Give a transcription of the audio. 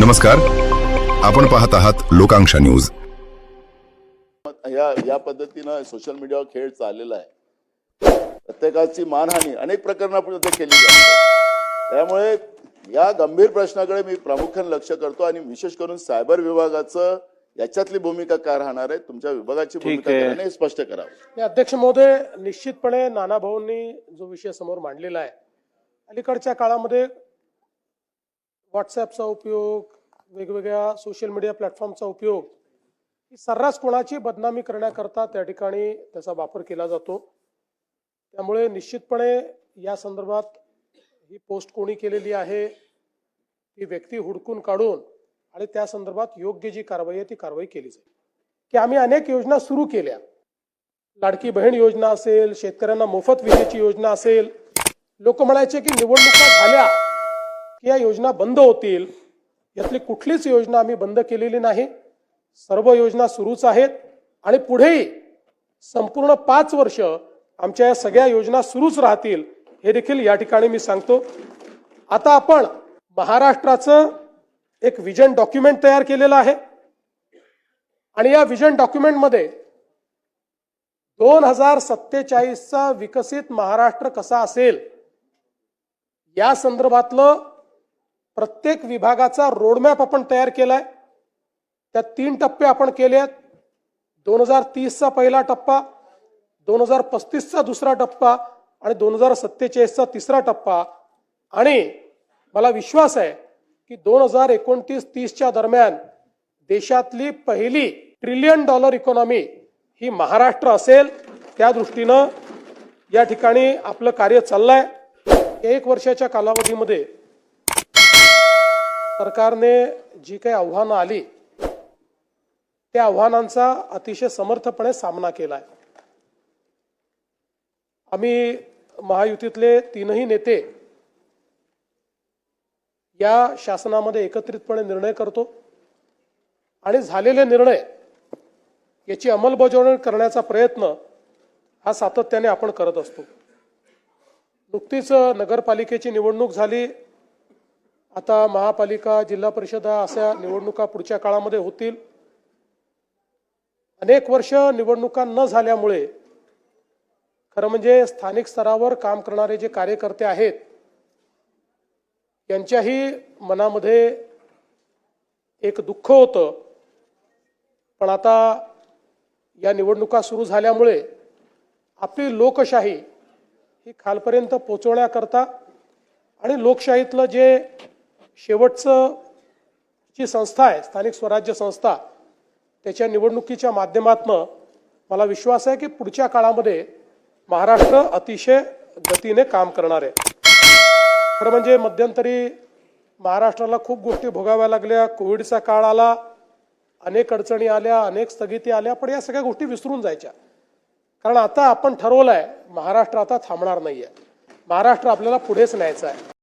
नमस्कार. आपण पाहत आहात लोकांक्षा न्यूज. या या पद्धतीनं सोशल मीडियावर खेळ चाललेला आहे. प्रत्येकाची मानहानी अनेक प्रकरणापुढे केली जाते त्यामुळे या गंभीर प्रश्नाकडे मी प्रामुख्याने लक्ष करतो आणि विशेष करून सायबर विभागाचं याच्यातली भूमिका काय राहणार आहे तुमच्या विभागाची भूमिका काय राहणार आहे. हे स्पष्ट करावं. अध्यक्ष महोदय निश्चितपणे नाना भाऊंनी जो विषय समोर मांडलेला आहे अलीकडच्या काळामध्ये व्हॉट्सॲपचा उपयोग वेगवेगळ्या सोशल मीडिया प्लॅटफॉर्मचा उपयोग ही सर्रास कोणाची बदनामी करण्याकरता त्या ठिकाणी त्याचा वापर केला जातो. त्यामुळे निश्चितपणे या संदर्भात ही पोस्ट कोणी केलेली आहे ती व्यक्ती हुडकून काढून आणि त्या संदर्भात योग्य जी कारवाई आहे ती कारवाई केली जाईल. की आम्ही अनेक योजना सुरू केल्या. लाडकी बहीण योजना असेल शेतकऱ्यांना मोफत विजेची योजना असेल लोक म्हणायचे की निवडणुका झाल्या. या योजना बंद होतील यातली कुठलीच योजना आम्ही बंद केलेली नाही. सर्व योजना सुरूच आहेत आणि पुढेही संपूर्ण पाच वर्ष आमच्या या सगळ्या योजना सुरूच राहतील हे देखील या ठिकाणी मी सांगतो. आता आपण महाराष्ट्राचं एक विजन डॉक्युमेंट तयार केलेलं आहे. आणि या विजन डॉक्युमेंटमध्ये दोन हजार सत्तेचाळीसचा विकसित महाराष्ट्र कसा असेल या संदर्भातलं प्रत्येक विभागाचा रोडमॅप आपण तयार केलाय. त्यात तीन टप्पे आपण केले आहेत. दोन हजार तीसचा पहिला टप्पा दोन हजार पस्तीसचा दुसरा टप्पा आणि दोन हजार सत्तेचाळीसचा तिसरा टप्पा. आणि मला विश्वास आहे की दोन हजार एकोणतीस तीसच्या दरम्यान देशातली पहिली ट्रिलियन डॉलर इकॉनॉमी ही महाराष्ट्र असेल त्या दृष्टीनं या ठिकाणी आपलं कार्य चाललंय. एक वर्षाच्या कालावधीमध्ये सरकारने जी काही आव्हानं आली त्या आव्हानांचा अतिशय समर्थपणे सामना केलाय. आम्ही महायुतीतले तीनही नेते या शासनामध्ये एकत्रितपणे निर्णय करतो आणि झालेले निर्णय याची अंमलबजावणी करण्याचा प्रयत्न हा सातत्याने आपण करत असतो. नुकतीच नगरपालिकेची निवडणूक झाली आता महापालिका जिल्हा परिषद अशा निवडणुका पुढच्या काळामध्ये होतील. अनेक वर्ष निवडणुका न झाल्यामुळे खरं म्हणजे स्थानिक स्तरावर काम करणारे जे कार्यकर्ते आहेत यांच्याही मनामध्ये एक दुःख होतं. पण आता या निवडणुका सुरू झाल्यामुळे आपली लोकशाही ही खालपर्यंत पोचवण्याकरता आणि लोकशाहीतलं जे शेवटचं जी संस्था आहे स्थानिक स्वराज्य संस्था त्याच्या निवडणुकीच्या माध्यमातनं मला विश्वास आहे की पुढच्या काळामध्ये महाराष्ट्र अतिशय गतीने काम करणार आहे. खरं म्हणजे मध्यंतरी महाराष्ट्राला खूप गोष्टी भोगाव्या लागल्या कोविडचा काळ आला अनेक अडचणी आल्या अनेक स्थगिती आल्या पण या सगळ्या गोष्टी विसरून जायच्या. कारण आता आपण ठरवलं आहे महाराष्ट्र आता थांबणार नाही आहे महाराष्ट्र आपल्याला पुढेच न्यायचा आहे.